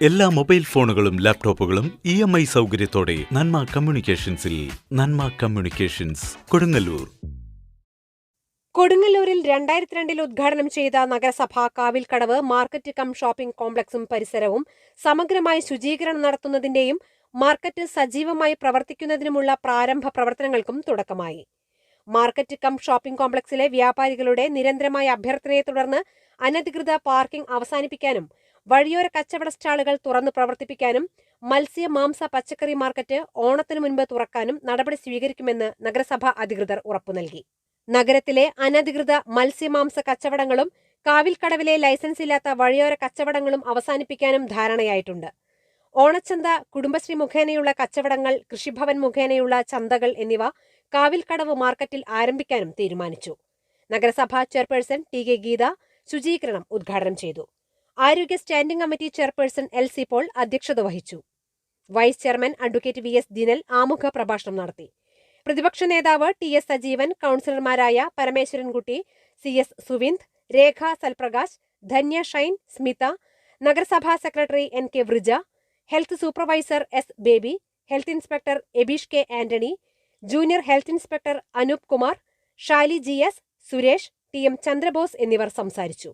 എല്ലാ മൊബൈൽ ഫോണുകളും ലാപ്ടോപ്പുകളും ഇ എം ഐ സൗകര്യത്തോടെ നന്മ കമ്മ്യൂണിക്കേഷൻസിൽ നന്മ കമ്മ്യൂണിക്കേഷൻസ് കൊടുങ്ങല്ലൂർ. കൊടുങ്ങല്ലൂരിൽ രണ്ടായിരത്തി രണ്ടിൽ ഉദ്ഘാടനം ചെയ്ത നഗരസഭാ കാവിൽക്കടവ് മാർക്കറ്റ് കം ഷോപ്പിംഗ് കോംപ്ലക്സും പരിസരവും സമഗ്രമായ ശുചീകരണം നടത്തുന്നതിന്റെയും മാർക്കറ്റ് സജീവമായി പ്രവർത്തിക്കുന്നതിനുമുള്ള പ്രാരംഭ പ്രവർത്തനങ്ങൾക്കും തുടക്കമായി. മാർക്കറ്റ് കം ഷോപ്പിംഗ് കോംപ്ലക്സിലെ വ്യാപാരികളുടെ നിരന്തരമായ അഭ്യർത്ഥനയെ തുടർന്ന് അനധികൃത പാർക്കിംഗ് അവസാനിപ്പിക്കാനും വഴിയോര കച്ചവട സ്റ്റാളുകൾ തുറന്നു പ്രവർത്തിപ്പിക്കാനും മത്സ്യ മാംസ പച്ചക്കറി മാർക്കറ്റ് ഓണത്തിനു മുൻപ് തുറക്കാനും നടപടി സ്വീകരിക്കുമെന്ന് നഗരസഭ അധികൃതർ ഉറപ്പു നൽകി. നഗരത്തിലെ അനധികൃത മത്സ്യമാംസ കച്ചവടങ്ങളും കാവിൽക്കടവിലെ ലൈസൻസ് ഇല്ലാത്ത വഴിയോര കച്ചവടങ്ങളും അവസാനിപ്പിക്കാനും ധാരണയായിട്ടുണ്ട്. ഓണച്ചന്ത കുടുംബശ്രീ മുഖേനയുള്ള കച്ചവടങ്ങൾ കൃഷിഭവൻ മുഖേനയുള്ള ചന്തകൾ എന്നിവ കാവിൽക്കടവ് മാർക്കറ്റിൽ ആരംഭിക്കാനും തീരുമാനിച്ചു. നഗരസഭാ ചെയർപേഴ്സൺ ടി കെ ഗീത ശുചീകരണം ഉദ്ഘാടനം ചെയ്തു. ആരോഗ്യ standing committee chairperson L C Paul അധ്യക്ഷത വഹിച്ചു. Vice chairman advocate V S Dinal ആമുഖ പ്രഭാഷണം നടത്തി. പ്രതിപക്ഷ നേതാവ് ടി എസ് സജീവൻ കൗൺസിലർമാരായ പരമേശ്വരൻകുട്ടി സി എസ് സുവിന്ദ് രേഖ സൽപ്രകാശ് ധന്യ ഷൈൻ സ്മിത നഗരസഭാ secretary N K Vrija health supervisor S Baby health inspector Abeesh K Antony junior health inspector Anoop Kumar Shali G S Suresh T M Chandrabose എന്നിവർ സംസാരിച്ചു.